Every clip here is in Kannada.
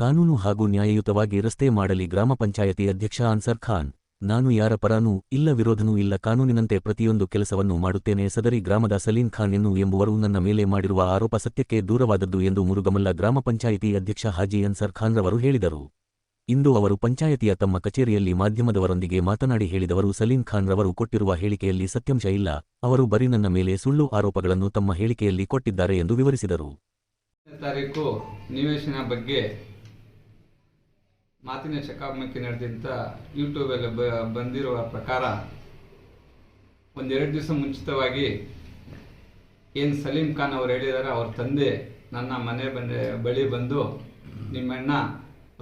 ಕಾನೂನು ಹಾಗೂ ನ್ಯಾಯಯುತವಾಗಿ ರಸ್ತೆ ಮಾಡಲಿ ಗ್ರಾಮ ಪಂಚಾಯತಿ ಅಧ್ಯಕ್ಷ ಅನ್ಸರ್ ಖಾನ್. ನಾನು ಯಾರ ಪರಾನೂ ಇಲ್ಲ, ವಿರೋಧನೂ ಇಲ್ಲ, ಕಾನೂನಿನಂತೆ ಪ್ರತಿಯೊಂದು ಕೆಲಸವನ್ನು ಮಾಡುತ್ತೇನೆ, ಸದರಿ ಗ್ರಾಮದ ಸಲೀನ್ ಖಾನ್ ಎನ್ನು ಎಂಬುವರು ನನ್ನ ಮೇಲೆ ಮಾಡಿರುವ ಆರೋಪ ಸತ್ಯಕ್ಕೆ ದೂರವಾದದ್ದು ಎಂದು ಮುರುಗಮಲ್ಲ ಗ್ರಾಮ ಪಂಚಾಯಿತಿ ಅಧ್ಯಕ್ಷ ಹಾಜಿ ಅನ್ಸರ್ ಖಾನ್ ರವರು ಹೇಳಿದರು. ಇಂದು ಅವರು ಪಂಚಾಯತಿಯ ತಮ್ಮ ಕಚೇರಿಯಲ್ಲಿ ಮಾಧ್ಯಮದವರೊಂದಿಗೆ ಮಾತನಾಡಿ ಹೇಳಿದವರು ಸಲೀಂ ಖಾನ್ ರವರು ಕೊಟ್ಟಿರುವ ಹೇಳಿಕೆಯಲ್ಲಿ ಸತ್ಯಾಂಶ ಇಲ್ಲ, ಅವರು ಬರೀ ನನ್ನ ಮೇಲೆ ಸುಳ್ಳು ಆರೋಪಗಳನ್ನು ತಮ್ಮ ಹೇಳಿಕೆಯಲ್ಲಿ ಕೊಟ್ಟಿದ್ದಾರೆ ಎಂದು ವಿವರಿಸಿದರು. ತಾರೀಕು ನಿವೇಶನ ಬಗ್ಗೆ ಮಾತಿನ ಚಕಾಮಕಿ ನಡೆದಂತ ಯೂಟ್ಯೂಬಲ್ಲಿ ಬ, ಬಂದಿರುವ ಪ್ರಕಾರ ಒಂದೆರಡು ದಿವಸ ಮುಂಚಿತವಾಗಿ ಏನು ಸಲೀಂ ಖಾನ್ ಅವರು ಹೇಳಿದ್ದಾರೆ ಅವ್ರ ತಂದೆ ನನ್ನ ಮನೆ ಬಂದ ಬಳಿ ಬಂದು ನಿಮ್ಮಣ್ಣ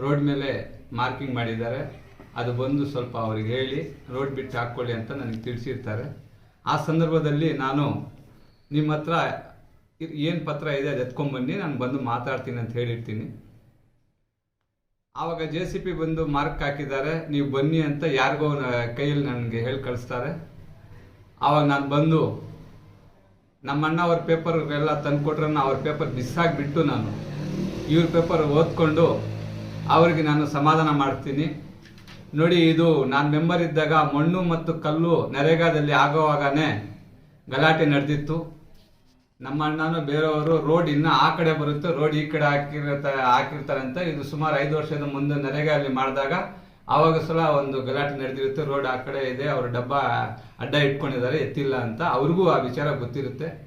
ರೋಡ್ ಮೇಲೆ ಮಾರ್ಕಿಂಗ್ ಮಾಡಿದ್ದಾರೆ. ಅದು ಬಂದು ಸ್ವಲ್ಪ ಅವ್ರಿಗೆ ಹೇಳಿ, ರೋಡ್ ಬಿಟ್ಟು ಹಾಕ್ಕೊಳ್ಳಿ ಅಂತ ನನಗೆ ತಿಳಿಸಿರ್ತಾರೆ. ಆ ಸಂದರ್ಭದಲ್ಲಿ ನಾನು ನಿಮ್ಮ ಹತ್ರ ಏನು ಪತ್ರ ಇದೆ ಅದು ಎತ್ಕೊಂಡ್ಬನ್ನಿ ನಾನು ಬಂದು ಮಾತಾಡ್ತೀನಿ ಅಂತ ಹೇಳಿರ್ತೀನಿ. ಆವಾಗ ಜೆ ಸಿ ಪಿ ಬಂದು ಮಾರ್ಕ್ ಹಾಕಿದ್ದಾರೆ. ನೀವು ಬನ್ನಿ ಅಂತ ಯಾರಿಗೋ ಕೈಯಲ್ಲಿ ನನಗೆ ಹೇಳಿ ಕಳಿಸ್ತಾರೆ. ಆವಾಗ ನಾನು ಬಂದು ನಮ್ಮಣ್ಣ ಅವ್ರ ಪೇಪರ್ ಎಲ್ಲ ತಂದುಕೊಟ್ರನ್ನ ಅವ್ರ ಪೇಪರ್ ಮಿಸ್ ಆಗಿಬಿಟ್ಟು ನಾನು ಇವ್ರ ಪೇಪರ್ ಓದ್ಕೊಂಡು ಅವ್ರಿಗೆ ನಾನು ಸಮಾಧಾನ ಮಾಡ್ತೀನಿ. ನೋಡಿ ಇದು ನಾನು ಮೆಂಬರ್ ಇದ್ದಾಗ ಮಣ್ಣು ಮತ್ತು ಕಲ್ಲು ನರೇಗಾದಲ್ಲಿ ಆಗೋವಾಗನೇ ಗಲಾಟೆ ನಡೆದಿತ್ತು. ನಮ್ಮ ಅಣ್ಣನೂ ಬೇರೆಯವರು ರೋಡ್ ಇನ್ನ ಆ ಕಡೆ ಬರುತ್ತೆ ರೋಡ್ ಈ ಕಡೆ ಹಾಕಿರತ್ತ ಹಾಕಿರ್ತಾರೆ ಅಂತ ಇದು ಸುಮಾರು ಐದು ವರ್ಷದ ಮುಂದೆ ನರೇಗಾದಲ್ಲಿ ಮಾಡಿದಾಗ ಆವಾಗ ಸಲ ಒಂದು ಗಲಾಟೆ ನಡೆದಿರುತ್ತೆ ರೋಡ್ ಆ ಕಡೆ ಇದೆ, ಅವ್ರ ಡಬ್ಬ ಅಡ್ಡ ಇಟ್ಕೊಂಡಿದ್ದಾರೆ, ಎತ್ತಿಲ್ಲ ಅಂತ. ಅವ್ರಿಗೂ ಆ ವಿಚಾರ ಗೊತ್ತಿರುತ್ತೆ.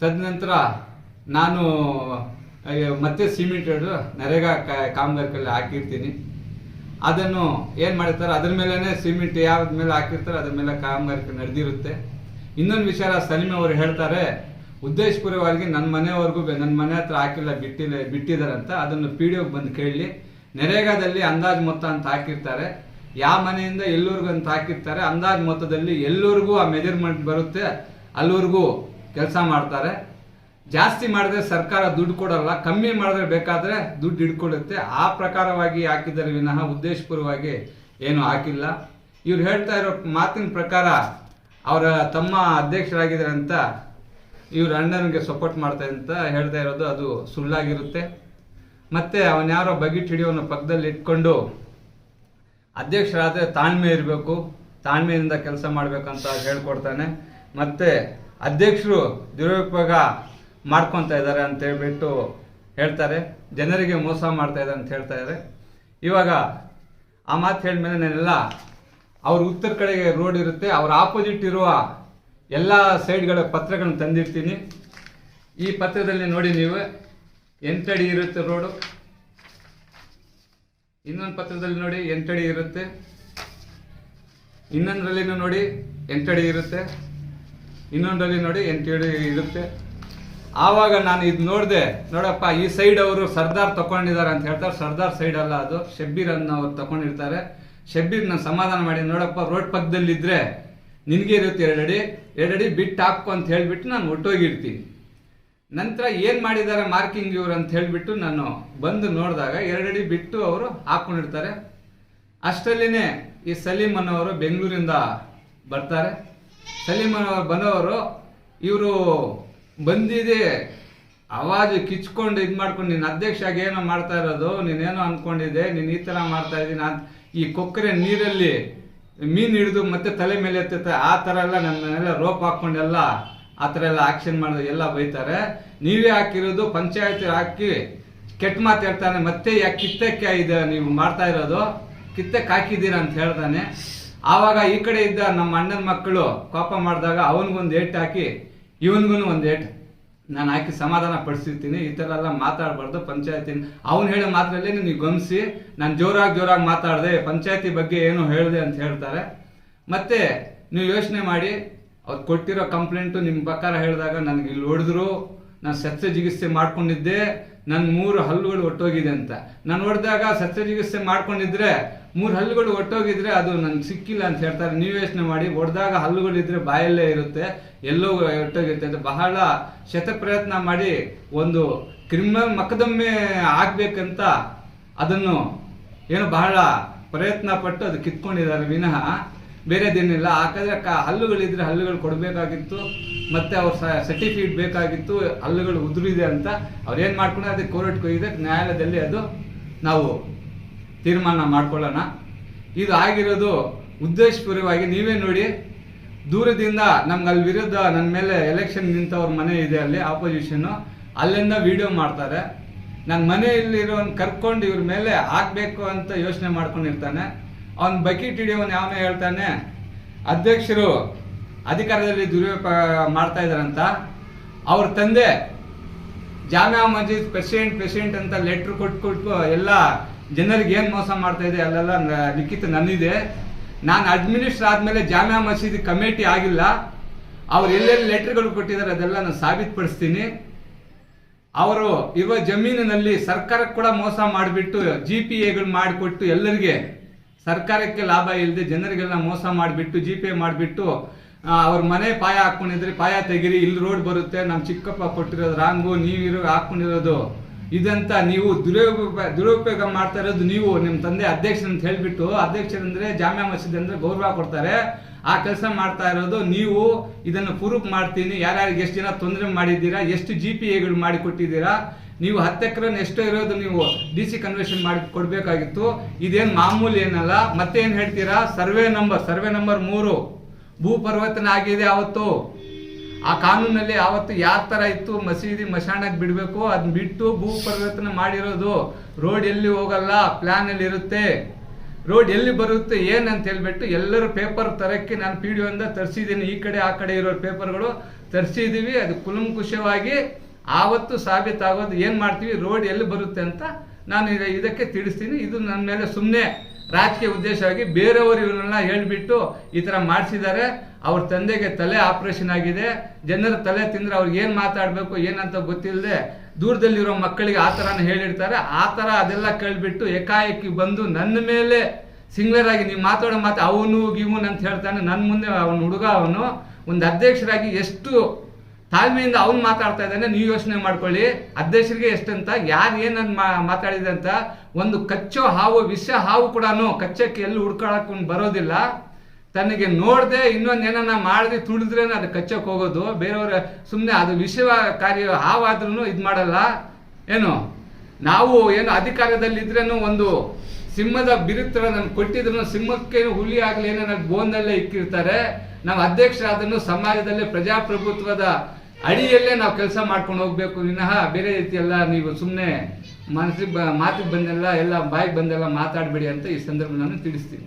ತದನಂತರ ನಾನು ಮತ್ತೆ ಸಿಮೆಂಟ್ ನರೇಗಾ ಕಾ- ಕಾಮಗಾರಿಕೆಲ್ಲ ಹಾಕಿರ್ತೀನಿ. ಅದನ್ನು ಏನು ಮಾಡಿರ್ತಾರೆ ಅದ್ರ ಮೇಲೇ ಸಿಮೆಂಟ್ ಯಾವ್ದ ಮೇಲೆ ಹಾಕಿರ್ತಾರೆ, ಅದ್ರ ಮೇಲೆ ಕಾಮಗಾರಿಕೆ ನಡೆದಿರುತ್ತೆ. ಇನ್ನೊಂದು ವಿಚಾರ ಸಲೀಮ್ ಅವರು ಹೇಳ್ತಾರೆ ಉದ್ದೇಶಪೂರ್ವವಾಗಿ ನನ್ನ ಮನೆಯವರೆಗೂ ನನ್ನ ಮನೆ ಹತ್ರ ಹಾಕಿಲ್ಲ, ಬಿಟ್ಟಿಲ್ಲ ಬಿಟ್ಟಿದ್ದಾರೆ ಅಂತ ಅದನ್ನು ಪಿ ಡಿ ಬಂದು ಕೇಳಿ. ನರೇಗಾದಲ್ಲಿ ಅಂದಾಜು ಮೊತ್ತ ಅಂತ ಹಾಕಿರ್ತಾರೆ. ಯಾವ ಮನೆಯಿಂದ ಎಲ್ಲರಿಗೂ ಅಂತ ಹಾಕಿರ್ತಾರೆ. ಅಂದಾಜು ಮೊತ್ತದಲ್ಲಿ ಎಲ್ಲರಿಗೂ ಆ ಮೆಜರ್ಮೆಂಟ್ ಬರುತ್ತೆ ಅಲ್ಲಿವರೆಗೂ ಕೆಲಸ ಮಾಡ್ತಾರೆ. ಜಾಸ್ತಿ ಮಾಡಿದ್ರೆ ಸರ್ಕಾರ ದುಡ್ಡು ಕೊಡಲ್ಲ, ಕಮ್ಮಿ ಮಾಡಿದ್ರೆ ಬೇಕಾದರೆ ದುಡ್ಡು ಹಿಡ್ಕೊಡುತ್ತೆ ಆ ಪ್ರಕಾರವಾಗಿ ಹಾಕಿದ್ದಾರೆ ವಿನಃ ಉದ್ದೇಶಪೂರ್ವವಾಗಿ ಏನು ಹಾಕಿಲ್ಲ. ಇವ್ರು ಹೇಳ್ತಾ ಇರೋ ಮಾತಿನ ಪ್ರಕಾರ ಅವರ ತಮ್ಮ ಅಧ್ಯಕ್ಷರಾಗಿದ್ದಾರೆ ಅಂತ ಇವ್ರ ಅಣ್ಣನಿಗೆ ಸಪೋರ್ಟ್ ಮಾಡ್ತಾರೆ ಅಂತ ಹೇಳ್ತಾ ಇರೋದು ಅದು ಸುಳ್ಳಾಗಿರುತ್ತೆ. ಮತ್ತೆ ಅವನ ಯಾರೋ ಬಗಿಟ್ ಹಿಡಿಯೋನ ಪಕ್ಕದಲ್ಲಿ ಇಟ್ಕೊಂಡು ಅಧ್ಯಕ್ಷರಾದರೆ ತಾಳ್ಮೆ ಇರಬೇಕು, ತಾಳ್ಮೆಯಿಂದ ಕೆಲಸ ಮಾಡಬೇಕಂತ ಹೇಳ್ಕೊಡ್ತಾನೆ. ಮತ್ತೆ ಅಧ್ಯಕ್ಷರು ದುರುಪಯೋಗ ಮಾಡ್ಕೊತಾ ಇದ್ದಾರೆ ಅಂತ ಹೇಳ್ಬಿಟ್ಟು ಹೇಳ್ತಾರೆ. ಜನರಿಗೆ ಮೋಸ ಮಾಡ್ತಾ ಇದ್ದಾರೆ ಅಂತ ಹೇಳ್ತಾ ಇದ್ದಾರೆ. ಇವಾಗ ಆ ಮಾತು ಹೇಳಿದ್ಮೇಲೆ ನಾನೆಲ್ಲ ಅವ್ರ ಉತ್ತರ ಕಡೆಗೆ ರೋಡ್ ಇರುತ್ತೆ. ಅವ್ರ ಆಪೋಸಿಟ್ ಇರುವ ಎಲ್ಲ ಸೈಡ್ಗಳ ಪತ್ರಗಳನ್ನು ತಂದಿರ್ತೀನಿ. ಈ ಪತ್ರದಲ್ಲಿ ನೋಡಿ ನೀವು ಎಂಟಡಿ ಇರುತ್ತೆ ರೋಡು ಇನ್ನೊಂದು ಪತ್ರದಲ್ಲಿ ನೋಡಿ ಎಂಟಡಿ ಇರುತ್ತೆ? ಇನ್ನೊಂದರಲ್ಲಿನೂ ನೋಡಿ ಎಂಟಡಿ ಇರುತ್ತೆ? ಇನ್ನೊಂದರಲ್ಲಿ ನೋಡಿ ಎಂಟಡಿ ಇರುತ್ತೆ? ಆವಾಗ ನಾನು ಇದು ನೋಡಿದೆ, ನೋಡಪ್ಪ, ಈ ಸೈಡ್ ಅವರು ಸರ್ದಾರ್ ತಗೊಂಡಿದ್ದಾರೆ ಅಂತ ಹೇಳ್ತಾರೆ. ಸರ್ದಾರ್ ಸೈಡ್ ಅಲ್ಲ ಅದು, ಶಬ್ಬೀರ್ ಅನ್ನ ಅವ್ರು ತಗೊಂಡಿರ್ತಾರೆ ಶಬ್ಬೀರ್ ಸಮಾಧಾನ ಮಾಡಿ, ನೋಡಪ್ಪ, ರೋಡ್ ಪಕ್ಕದಲ್ಲಿದ್ದರೆ ನಿನಗೆ ಇರುತ್ತೆ ಎರಡಡಿ ಎರಡಡಿ ಬಿಟ್ಟು ಹಾಕು ಅಂತ ಹೇಳಿಬಿಟ್ಟು ನಾನು ಒಟ್ಟೋಗಿರ್ತೀನಿ. ನಂತರ ಏನು ಮಾಡಿದ್ದಾರೆ ಮಾರ್ಕಿಂಗ್ ಇವ್ರು ಅಂತ ಹೇಳಿಬಿಟ್ಟು ನಾನು ಬಂದು ನೋಡಿದಾಗ ಎರಡಡಿ ಬಿಟ್ಟು ಅವರು ಹಾಕ್ಕೊಂಡಿರ್ತಾರೆ ಅಷ್ಟರಲ್ಲಿನೇ ಈ ಸಲೀಮ್ ಅನ್ನೋರು ಬೆಂಗಳೂರಿಂದ ಬರ್ತಾರೆ. ಸಲೀಮ್ ಅನ್ನೋರು ಬಂದವರು, ಇವರು ಬಂದಿದೆ ಅವಾಜು ಕಿಚ್ಕೊಂಡು ಇದು ಮಾಡ್ಕೊಂಡು ನಿನ್ನ ಅಧ್ಯಕ್ಷ ಏನೋ ಮಾಡ್ತಾ ಇರೋದು ನೀನೇನೋ ಅಂದ್ಕೊಂಡಿದ್ದೆ ನೀನು ಈ ಥರ ಮಾಡ್ತಾ ಇದ್ದೀನಿ ಅಂತ ಈ ಕೊಕ್ಕರೆ ನೀರಲ್ಲಿ ಮೀನು ಹಿಡಿದು ಮತ್ತೆ ತಲೆ ಮೇಲೆ ಎತ್ತುತ್ತೆ, ಆ ಥರ ಎಲ್ಲ ನನ್ನೆಲ್ಲ ರೋಪ್ ಹಾಕ್ಕೊಂಡೆಲ್ಲ ಆ ಥರ ಎಲ್ಲ ಆಕ್ಷನ್ ಮಾಡಿದ್ರೆ ಎಲ್ಲ ಬೈತಾರೆ. ನೀವೇ ಹಾಕಿರೋದು, ಪಂಚಾಯತ್ ಹಾಕಿ ಕೆಟ್ಟ ಮಾತು ಹೇಳ್ತಾನೆ, ಮತ್ತೆ ಯಾಕೆ ಕಿತ್ತಕ್ಕೆ ಇದೆ ನೀವು ಮಾಡ್ತಾ ಇರೋದು? ಕಿತ್ತಕ್ಕೆ ಹಾಕಿದ್ದೀರಾ ಅಂತ ಹೇಳ್ತಾನೆ ಆವಾಗ ಈ ಕಡೆ ಇದ್ದ ನಮ್ಮ ಅಣ್ಣನ ಮಕ್ಕಳು ಕೋಪ ಮಾಡಿದಾಗ ಅವನಿಗೊಂದು ಏಟ್ ಹಾಕಿ ಇವನ್ಗೂ ಒಂದು ಏಟ್ ನಾನು ಹಾಕಿ ಸಮಾಧಾನ ಪಡಿಸಿರ್ತೀನಿ, ಈ ಥರ ಎಲ್ಲ ಮಾತಾಡಬಾರ್ದು, ಪಂಚಾಯತಿ. ಅವ್ನು ಹೇಳೋ ಮಾತ್ರಲ್ಲೇ ನೀವು ಗಮನಿಸಿ ನಾನು ಜೋರಾಗಿ ಜೋರಾಗಿ ಮಾತಾಡಿದೆ, ಪಂಚಾಯತಿ ಬಗ್ಗೆ ಏನು ಹೇಳಿದೆ ಅಂತ ಹೇಳ್ತಾರೆ. ಮತ್ತೆ ನೀವು ಯೋಚನೆ ಮಾಡಿ, ಅವ್ರು ಕೊಟ್ಟಿರೋ ಕಂಪ್ಲೇಂಟು ನಿಮ್ಮ ಪ್ರಕಾರ ಹೇಳಿದಾಗ ನನಗೆ ಇಲ್ಲಿ ಹೊಡೆದ್ರು, ನಾನು ಶಸ್ತ್ರಚಿಕಿತ್ಸೆ ಮಾಡ್ಕೊಂಡಿದ್ದೆ ನನ್ನ ಮೂರು ಹಲ್ಲುಗಳು ಒಟ್ಟೋಗಿದೆ ಅಂತ. ನಾನು ಹೊಡೆದಾಗ ಶಸ್ತ್ರಚಿಕಿತ್ಸೆ ಮಾಡ್ಕೊಂಡಿದ್ರೆ ಮೂರು ಹಲ್ಲುಗಳು ಒಟ್ಟೋಗಿದ್ರೆ ಅದು ನನ್ಗೆ ಸಿಕ್ಕಿಲ್ಲ ಅಂತ ಹೇಳ್ತಾರೆ. ನೀವು ಯೋಚನೆ ಮಾಡಿ ಒಡೆದಾಗ ಹಲ್ಲುಗಳಿದ್ರೆ ಬಾಯಲ್ಲೇ ಇರುತ್ತೆ, ಎಲ್ಲೋ ಒಟ್ಟೋಗಿರುತ್ತೆ ಅಂತ ಬಹಳ ಶತ ಪ್ರಯತ್ನ ಮಾಡಿ ಒಂದು ಕ್ರಿಮಿನಲ್ ಮಕದಮ್ಮೆ ಆಗ್ಬೇಕಂತ ಅದನ್ನು ಏನು ಬಹಳ ಪ್ರಯತ್ನ ಪಟ್ಟು ಅದು ಕಿತ್ಕೊಂಡಿದ್ದಾರೆ. ವಿನಃ ಬೇರೆದೇನಿಲ್ಲ ಯಾಕಂದ್ರೆ ಕ ಹಲ್ಲುಗಳಿದ್ರೆ ಹಲ್ಲುಗಳು ಕೊಡಬೇಕಾಗಿತ್ತು, ಮತ್ತೆ ಅವ್ರ ಸರ್ಟಿಫಿಕೇಟ್ ಬೇಕಾಗಿತ್ತು, ಹಲ್ಲುಗಳು ಉದುರಿದೆ ಅಂತ ಅವ್ರು ಏನು ಮಾಡ್ಕೊಂಡ್ರೆ? ಅದಕ್ಕೆ ಕೋರ್ಟ್ಗೆ ಹೋಗಿದೆ ನ್ಯಾಯಾಲಯದಲ್ಲಿ ಅದು ನಾವು ತೀರ್ಮಾನ ಮಾಡ್ಕೊಳ್ಳೋಣ. ಇದು ಆಗಿರೋದು ಉದ್ದೇಶಪೂರ್ವವಾಗಿ ನೀವೇ ನೋಡಿ, ದೂರದಿಂದ ನಮ್ಗೆ ಅಲ್ಲಿ ವಿರುದ್ಧ ನನ್ನ ಮೇಲೆ ಎಲೆಕ್ಷನ್ ನಿಂತವ್ರ ಮನೆ ಇದೆ ಅಲ್ಲಿ ಆಪೋಸಿಷನ್ನು ಅಲ್ಲಿಂದ ವಿಡಿಯೋ ಮಾಡ್ತಾರೆ. ನನ್ನ ಮನೆಯಲ್ಲಿರೋನ್ ಕರ್ಕೊಂಡು ಇವ್ರ ಮೇಲೆ ಹಾಕ್ಬೇಕು ಅಂತ ಯೋಚನೆ ಮಾಡ್ಕೊಂಡಿರ್ತಾನೆ. ಅವ್ನ ಬಕೆಟ್ ಹಿಡಿಯೋನ್ ಯಾವನೇ ಹೇಳ್ತಾನೆ, ಅಧ್ಯಕ್ಷರು ಅಧಿಕಾರದಲ್ಲಿ ದುರುಪಯೋಗ ಮಾಡ್ತಾ ಇದಾರಂತ ಅವ್ರ ತಂದೆ ಜಾಮಿಯಾ ಮಸ್ಜಿದ್ ಪ್ರೆಸಿಡೆಂಟ್ ಪ್ರೆಸಿಡೆಂಟ್ ಅಂತ ಲೆಟ್ರ್ ಕೊಟ್ಟು ಕೊಟ್ಟು ಎಲ್ಲ ಜನರಿಗೆ ಏನು ಮೋಸ ಮಾಡ್ತಾ ಇದೆ, ಅಲ್ಲೆಲ್ಲ ಲಿಖಿತ ನನ್ನಿದೆ. ನಾನು ಅಡ್ಮಿನಿಸ್ಟ್ರ್ ಆದಮೇಲೆ ಜಾಮಿಯಾ ಮಸೀದಿ ಕಮಿಟಿ ಆಗಿಲ್ಲ. ಅವ್ರು ಎಲ್ಲೆಲ್ಲಿ ಲೆಟ್ರ್ಗಳು ಕೊಟ್ಟಿದ್ದಾರೆ ಅದೆಲ್ಲ ನಾನು ಸಾಬೀತುಪಡಿಸ್ತೀನಿ. ಅವರು ಇರುವ ಜಮೀನಿನಲ್ಲಿ ಸರ್ಕಾರಕ್ಕೆ ಕೂಡ ಮೋಸ ಮಾಡಿಬಿಟ್ಟು ಜಿ ಪಿ ಎಗಳು ಮಾಡಿಕೊಟ್ಟು ಎಲ್ಲರಿಗೆ ಸರ್ಕಾರಕ್ಕೆ ಲಾಭ ಇಲ್ಲದೆ ಜನರಿಗೆಲ್ಲ ಮೋಸ ಮಾಡಿಬಿಟ್ಟು ಜಿ ಪಿ ಎ ಮಾಡಿಬಿಟ್ಟು ಅವ್ರ ಮನೆ ಪಾಯ ಹಾಕ್ಕೊಂಡಿದ್ರೆ ಪಾಯ ತೆಗಿರಿ, ಇಲ್ಲಿ ರೋಡ್ ಬರುತ್ತೆ. ನಮ್ಮ ಚಿಕ್ಕಪ್ಪ ಕೊಟ್ಟಿರೋದು ರಾಂಗು, ನೀವಿರೋ ಹಾಕ್ಕೊಂಡಿರೋದು ಇದಂತ ನೀವು ದುರುಪಯೋಗ ದುರುಪಯೋಗ ಮಾಡ್ತಾ ಇರೋದು ನೀವು ನಿಮ್ಮ ತಂದೆ ಅಧ್ಯಕ್ಷ ಅಂತ ಹೇಳಿಬಿಟ್ಟು, ಅಧ್ಯಕ್ಷರಂದ್ರೆ ಜಾಮ್ಯಾ ಮಸೀದಿ ಅಂದರೆ ಗೌರವ ಕೊಡ್ತಾರೆ. ಆ ಕೆಲಸ ಮಾಡ್ತಾ ಇರೋದು ನೀವು, ಇದನ್ನು ಪ್ರೂಫ್ ಮಾಡ್ತೀನಿ, ಯಾರ್ಯಾರಿಗೆ ಎಷ್ಟು ಜನ ತೊಂದರೆ ಮಾಡಿದ್ದೀರಾ, ಎಷ್ಟು ಜಿ ಪಿ ಎಗಳು ಮಾಡಿ ಕೊಟ್ಟಿದ್ದೀರಾ ನೀವು ಹತ್ತು ಎಕರೆ ಎಷ್ಟೋ ಇರೋದು ನೀವು ಡಿ ಸಿ ಕನ್ವರ್ಷನ್ ಮಾಡಿ ಕೊಡಬೇಕಾಗಿತ್ತು. ಇದೇನು ಮಾಮೂಲಿ ಏನಲ್ಲ ಮತ್ತೆ ಏನು ಹೇಳ್ತೀರಾ? ಸರ್ವೆ ನಂಬರ್ ಸರ್ವೆ ನಂಬರ್ ಮೂರು. ಭೂ ಪರಿವರ್ತನೆ ಆಗಿದೆ ಅವತ್ತು ಆ ಕಾನೂನಲ್ಲಿ ಆವತ್ತು ಯಾವ ತರ ಇತ್ತು ಮಸೀದಿ ಮಶಾಣಕ್ಕೆ ಬಿಡಬೇಕು ಅದನ್ನ ಬಿಟ್ಟು ಭೂ ಪರಿವರ್ತನೆ ಮಾಡಿರೋದು ರೋಡ್ ಎಲ್ಲಿ ಹೋಗಲ್ಲ ಪ್ಲಾನ್ ಅಲ್ಲಿ ಇರುತ್ತೆ. ರೋಡ್ ಎಲ್ಲಿ ಬರುತ್ತೆ ಏನಂತ ಹೇಳ್ಬಿಟ್ಟು ಎಲ್ಲರೂ ಪೇಪರ್ ತರಕ್ಕೆ ನಾನು ಪಿ ಡಿ ಇಂದ ತರಿಸಿದ್ದೀನಿ. ಈ ಕಡೆ, ಆ ಕಡೆ ಇರೋ ಪೇಪರ್ಗಳು ತರಿಸಿದೀವಿ. ಅದು ಕುಲಂಕುಷವಾಗಿ ಆವತ್ತು ಸಾಬೀತಾಗೋದು ಏನು ಮಾಡ್ತೀವಿ, ರೋಡ್ ಎಲ್ಲಿ ಬರುತ್ತೆ ಅಂತ ನಾನು ಇದ- ಇದಕ್ಕೆ ತಿಳಿಸ್ತೀನಿ. ಇದು ನನ್ನ ಮೇಲೆ ಸುಮ್ಮನೆ ರಾಜಕೀಯ ಉದ್ದೇಶವಾಗಿ ಬೇರೆಯವರು ಇವನ್ನೆಲ್ಲ ಹೇಳಿಬಿಟ್ಟು ಈ ಥರ ಮಾಡಿಸಿದ್ದಾರೆ. ಅವ್ರ ತಂದೆಗೆ ತಲೆ ಆಪರೇಷನ್ ಆಗಿದೆ, ಜನರ ತಲೆ ತಿಂದ್ರೆ ಅವ್ರಿಗೆ ಏನು ಮಾತಾಡಬೇಕು, ಏನಂತ ಗೊತ್ತಿಲ್ಲದೆ ದೂರದಲ್ಲಿರೋ ಮಕ್ಕಳಿಗೆ ಆ ಥರನ ಹೇಳಿರ್ತಾರೆ. ಆ ಥರ ಅದೆಲ್ಲ ಕೇಳ್ಬಿಟ್ಟು ಏಕಾಏಕಿ ಬಂದು ನನ್ನ ಮೇಲೆ ಸಿಂಗ್ಲರ್ ಆಗಿ ನೀವು ಮಾತಾಡೋ ಮಾತು ಅವನು ಗಿವನ್ ಅಂತ ಹೇಳ್ತಾನೆ. ನನ್ನ ಮುಂದೆ ಅವನು ಹುಡುಗ ಅವನು. ಒಂದು ಅಧ್ಯಕ್ಷರಾಗಿ ಎಷ್ಟು ತಾಳ್ಮೆಯಿಂದ ಅವ್ನು ಮಾತಾಡ್ತಾ ಇದ್ದಾನೆ, ನೀವು ಯೋಚನೆ ಮಾಡ್ಕೊಳ್ಳಿ. ಅಧ್ಯಕ್ಷರಿಗೆ ಎಷ್ಟಂತ, ಯಾರು ಏನನ್ನು ಮಾತಾಡಿದೆ ಅಂತ ಒಂದು ಕಚ್ಚೋ ಹಾವು, ವಿಷ ಹಾವು ಕೂಡ ಕಚ್ಚಕ್ಕೆ ಎಲ್ಲಿ ಹುಡ್ಕೊಳಕ್ಕೆ ಬರೋದಿಲ್ಲ. ತನಗೆ ನೋಡದೆ ಇನ್ನೊಂದು ಏನನ್ನ ಮಾಡದೆ ತುಳಿದ್ರೆ ಅದು ಕಚ್ಚಕ್ಕೆ ಹೋಗೋದು. ಬೇರೆಯವ್ರ ಸುಮ್ಮನೆ ಅದು ವಿಷಯ ಕಾರ್ಯ ಹಾವಾದ್ರೂ ಇದು ಮಾಡಲ್ಲ. ಏನು? ನಾವು ಏನು ಅಧಿಕಾರದಲ್ಲಿದ್ರೇನು ಒಂದು ಸಿಂಹದ ಬಿರುತ್ತರ ನಮ್ಗೆ ಕೊಟ್ಟಿದ್ರು ಸಿಂಹಕ್ಕೆ ಹುಲಿ ಆಗ್ಲಿ ಏನೋ ನನ್ನ ಇಕ್ಕಿರ್ತಾರೆ. ನಾವು ಅದನ್ನು ಸಮಾಜದಲ್ಲಿ ಪ್ರಜಾಪ್ರಭುತ್ವದ ಅಡಿಯಲ್ಲೇ ನಾವು ಕೆಲಸ ಮಾಡ್ಕೊಂಡು ಹೋಗ್ಬೇಕು. ವಿನಃ ಬೇರೆ ರೀತಿ ಎಲ್ಲ ನೀವು ಸುಮ್ಮನೆ ಮನಸ್ಸಿಗೆ ಮಾತಿಗೆ ಬಂದೆಲ್ಲ ಎಲ್ಲ ಬಾಯಿಗೆ ಬಂದೆಲ್ಲ ಮಾತಾಡಬೇಡಿ ಅಂತ ಈ ಸಂದರ್ಭ ನಾನು ತಿಳಿಸ್ತೀನಿ.